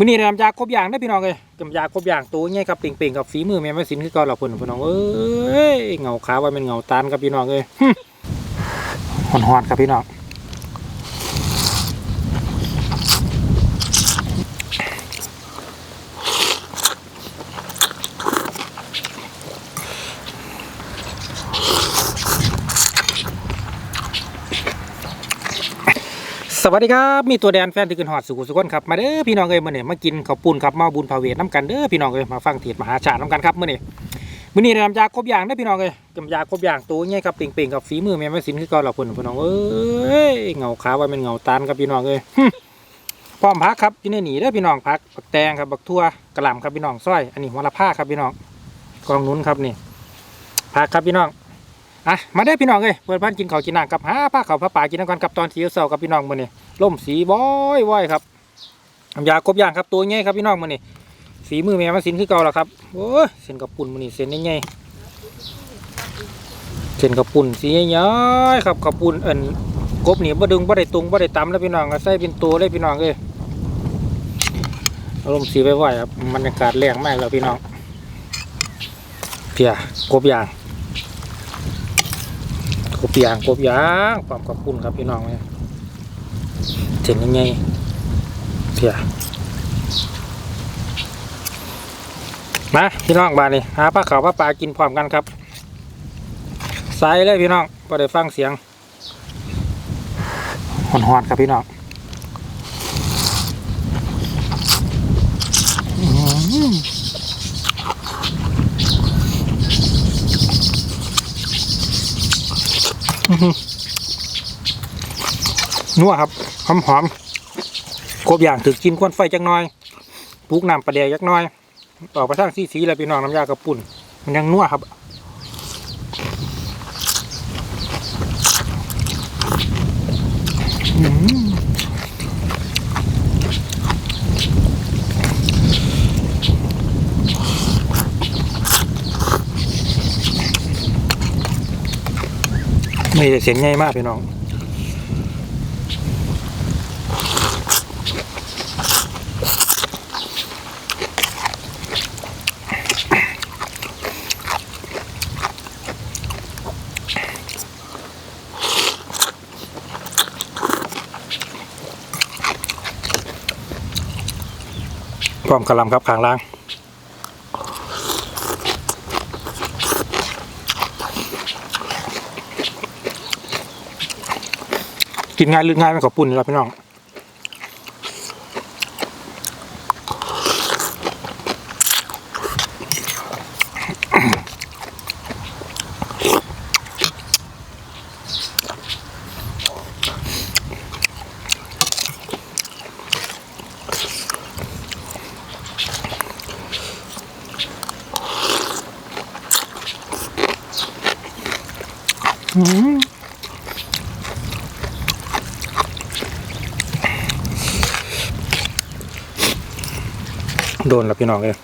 มื่อนี้นำยาครบอย่างได้พี่น้องเลยกำยาครบอย่างตัวง่ายครับเป่งๆกับฝีมือแม่แม่สินคือก่าล่ะเพิ่นพี่น้องเอ้ยเหงาขาว่าเป็นเหงาตานครับพี่น้องเลยหอนหอนๆครับพี่น้อง วัสดีครับมีตัวแดนแฟนที่กินหอดสุขุสุขนครับมาเด้อพี่น้องเอ้ยมื้อนี้มากินข้าวปุ้นครับมาบุญพาเวทน้ำกันเด้อพี่น้องเอ้ยมาฟังเทศมหาชาติน้ำกันครับมื้อนี้มื้อนี้ได้น้ำยาครบอย่างได้พี่น้องเอ้ยน้ำยาครบอย่างตัวใหญ่ครับเป่งๆกับฝีมือแม่แม่สินคือเก่าล่ะเพิ่นพี่น้องเอ้ยเหงาขาว่าเป็นเหงาตานครับพี่น้องเอ้ยพร้อมพักครับอยู่ในหนีเด้พี่น้องพักบักแตงครับบักทั่วกระหล่ำครับพี่น้องซอยอันนี้หัวละผ้าครับพี่น้องกองนุ้นครับนี่พักครับพี่น้อง อะมาได้อพี่น้องเอ้ยเปิดพันกินข้าวกินน้ำกับหาผ้าขาวผ้าป่ากินน้ำกันกับตอนสีเสากับพี่น้องมือนี้ล่มสีว้อยว้อยครับยาครบอย่างครับตัวใหญ่ครับพี่น้องมือนี้ฝีมือแม่มาสินคือเก่าแล้วครับโอ้ยเส้นกระปุ่นมือนี้เส้นใหญ่เส้นกระปุ่นสีใหญ่ครับกระปุ่นเอิ้นกบหนีบ่ดึงบ่ได้ตุงบ่ได้ตำแล้วพี่น้องก็ใส่เป็นตัวเลยพี่น้องเอ้ยอารมณ์สีไว้ไหวครับบรรยากาศแรงมากแล้วพี่น้องเพียกบยาง กบยางกบยางความขอบคุณครับพี่น้องเนี่ยเห็นยังไงเพียมาพี่น้องบานนี่หาปลาขาวปลาปลากินพร้อมกันครับใส่เลยพี่น้องพอได้ฟังเสียงหอนๆครับพี่น้อง นัวครับหอมหอมๆครบอย่างถึกกินควนไฟจักน้อยปลูกน้ำปลาแดกจักน้อยออกไปทางสีสีแล้วพี่น้องน้ำยากระปุ่น มันยังนัวครับ ไม่ได้เสียงใหญ่มากพี่น้องพร้อมกระลำครับขางล่าง กินง่ายลืมง่ายไหมขอบปุ่นนี่ละพี่น้องอืม โดนแล้วพี่น้องเลย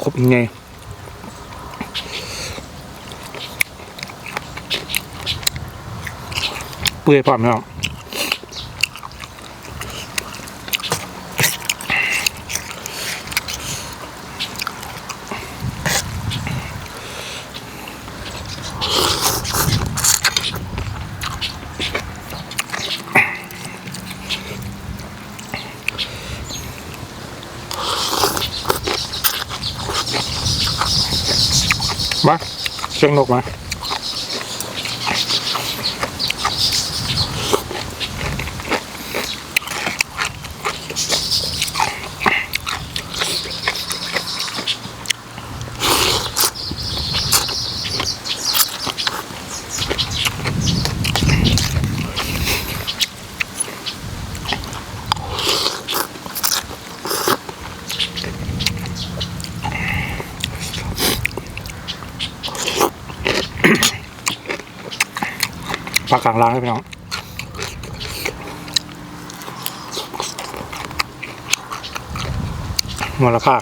ครบยังไงเปื่อยพร้อมพี่น้อง มาเชียงนกมา ปลากลางล้างให้พี่น้องมูลค่า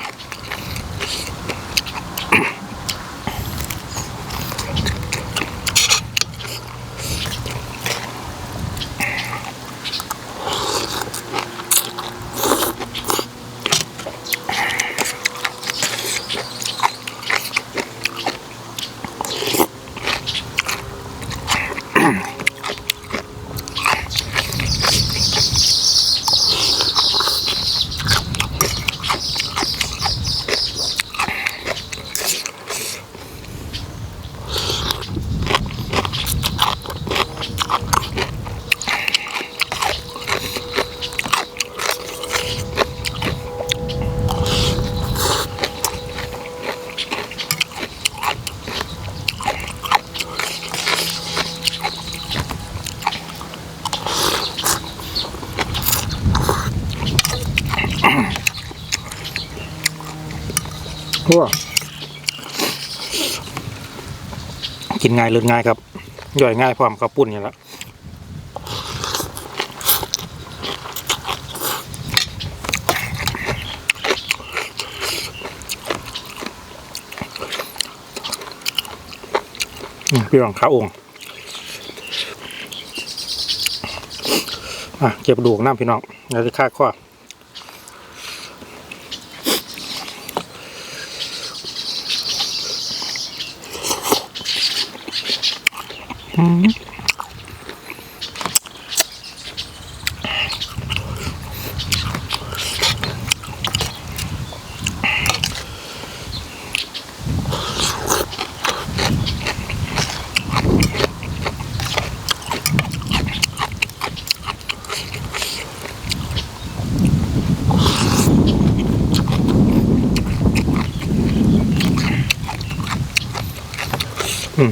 อ้ กินง่ายเลือนง่ายครับย่อยง่ายพร้อมข้าวปุ้นอย่างละพี่รองข้าวองค์อะเก็บดูกน้ำพี่น้องแล้วจะฆ่าข้อ อืมอื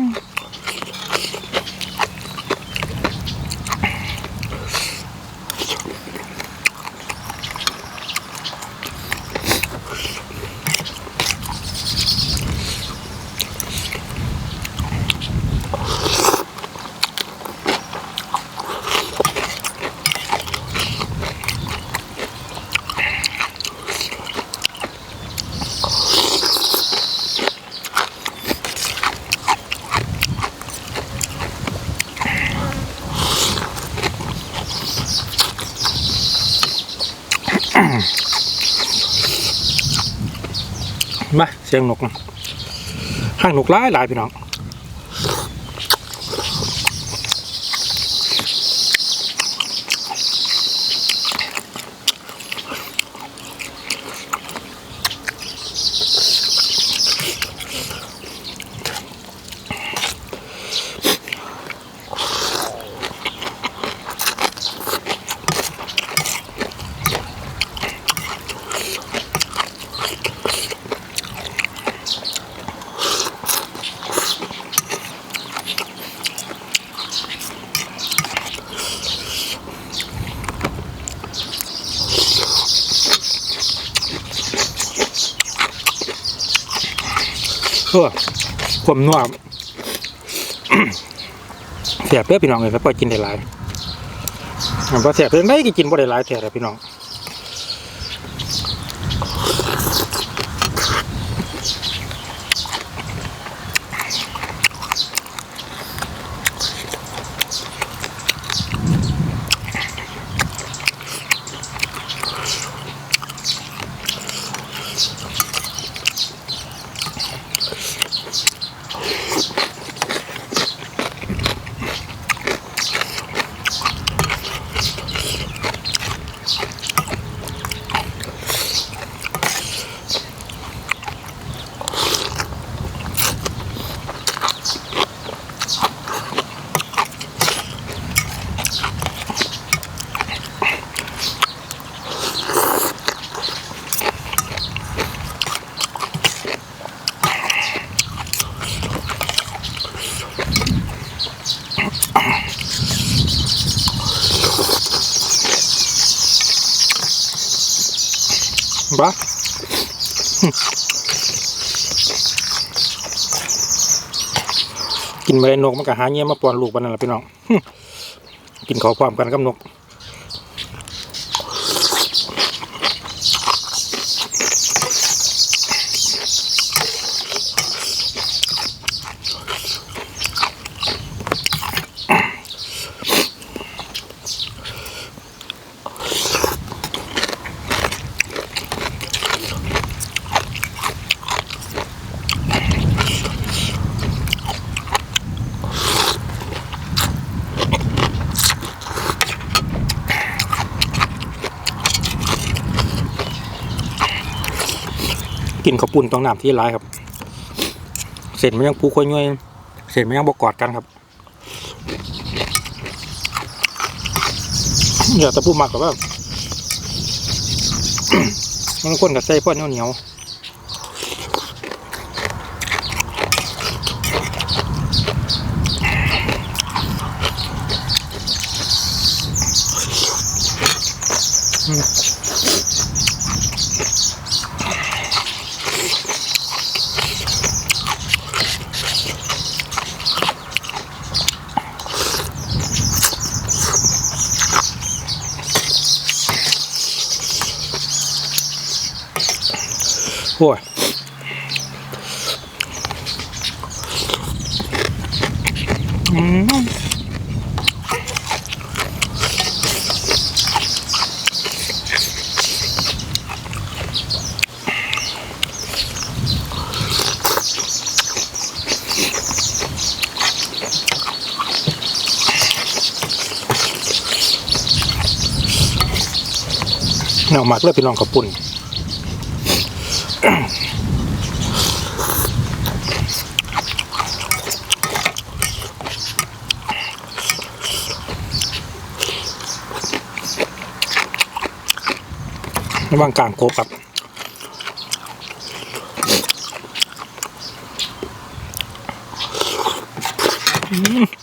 ม สียงนกนะห้างนกหลายหลายพี่น้อง เออความนัวเสียบเด้อพี่น้องเลยแล้วปล่อยกินได้หลายมันพอเสียบเพื่อนได้ก็กินบ่ได้หลายแท้เลยพี่น้อง บ้ากินไปนกมันก็หาเงี้ยมาปอนลูกมันนั่นแหละพี่น้องกินขอความกันกับนก ปุ่นต้องน้ำที่ร้ายครับ เสร็จมันยังปูค่อยย่อยเสร็จมันยังบกกอดกันครับอย่าแตะปูมากกว่ามันคนกับไส้พ่อเหนียวเหนียว อ้ยอืมเนามักเลยพี่น้องกับปุ่น ระหว่างกลางโกบครับอืม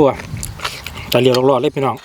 ปัวแต่เรียวรอดๆเลยพี่น้อง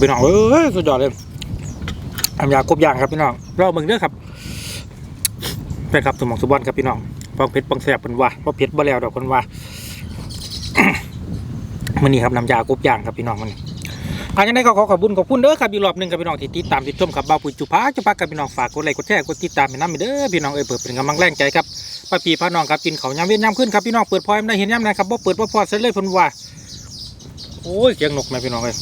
พี่น้องเอ้ยสุดยอดเลยทำยากบย่างครับพี่น้องรอเบิ่งเด้อครับเป็นครับสมองสุบอนครับพี่น้องฟังเผ็ดฟังแซ่บเป็นว่าเพราะเผ็ดบ่แล้วดอกคนว่ามันนี่ครับน้ำยากบย่างครับพี่น้องมันอันนี้ก็ขอขอบคุณขอบคุณเด้อครับอีกรอบหนึ่งครับพี่น้องที่ติดตามติดชมครับบ่าวปุ๋ยจุพาจุพักกับพี่น้องฝากกดไลค์กดแชร์กดติดตามให้น้ำเด้อพี่น้องเอ้ยเปิดเป็นกำลังแรงใจครับป้าปีพาน้องครับกินเขาวยำเวียนยำขึ้นครับพี่น้องเปิดพอยไม่ได้เห็นยำนะครับบ่เปิดบ่พอเสร็จเลยพนว่าโอ้ยเสียงนกแม่พี่น้องเอ้ย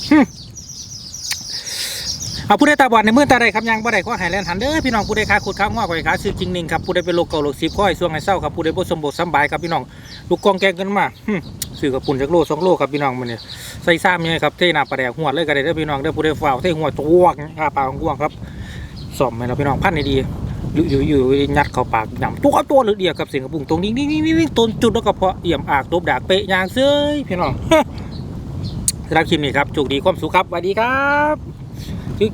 เอาผู้ใดตาบอดในมือตาใดครับยังบ่ได้ข้อหายแลนหันเด้อพี่น้องผู้ใดขาขุดข้างง้อข่อยขาซื้อจริงหนึ่งครับผู้ใดเป็นโรคเกาโรคซีข้อยช่วงให้เศร้าครับผู้ใดบ่สมบูรณ์สบายครับพี่น้องลูกกองแกงกันมาซื้อกับปุ่นจากโลสองโลครับพี่น้องมันเนี่ยใส่ซ้ำยังไงครับเทน้ำปลาแดกหัวดเลยก็ได้เด้อพี่น้องเด้อผู้ใดฝ่าวเทหัวตัวกข้าปลาของห่วงครับสอมให้เราพี่น้องพันให้ดีอยู่อยู่อยู่ยัดเข้าปากยำตัวตัวหรือเดียวกับเสียงกระปุงตรงนี้นี่นี่นี่ต้นจุดแล้วก็เพาะเอี่ยมอากตบดากเปะยางเซ้ยพี่น้องสำหรับคลิปนี้ครับโชคดีความสุขครับสวัสดีครับ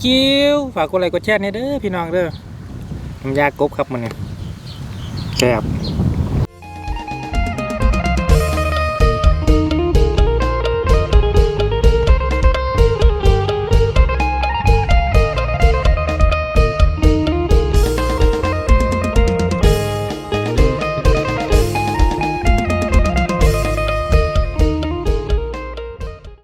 คิวๆฝากกดไลค์กดแชร์ในเด้อพี่น้องเด้อน้ำยากบครับมันเนี่ยแซ่บ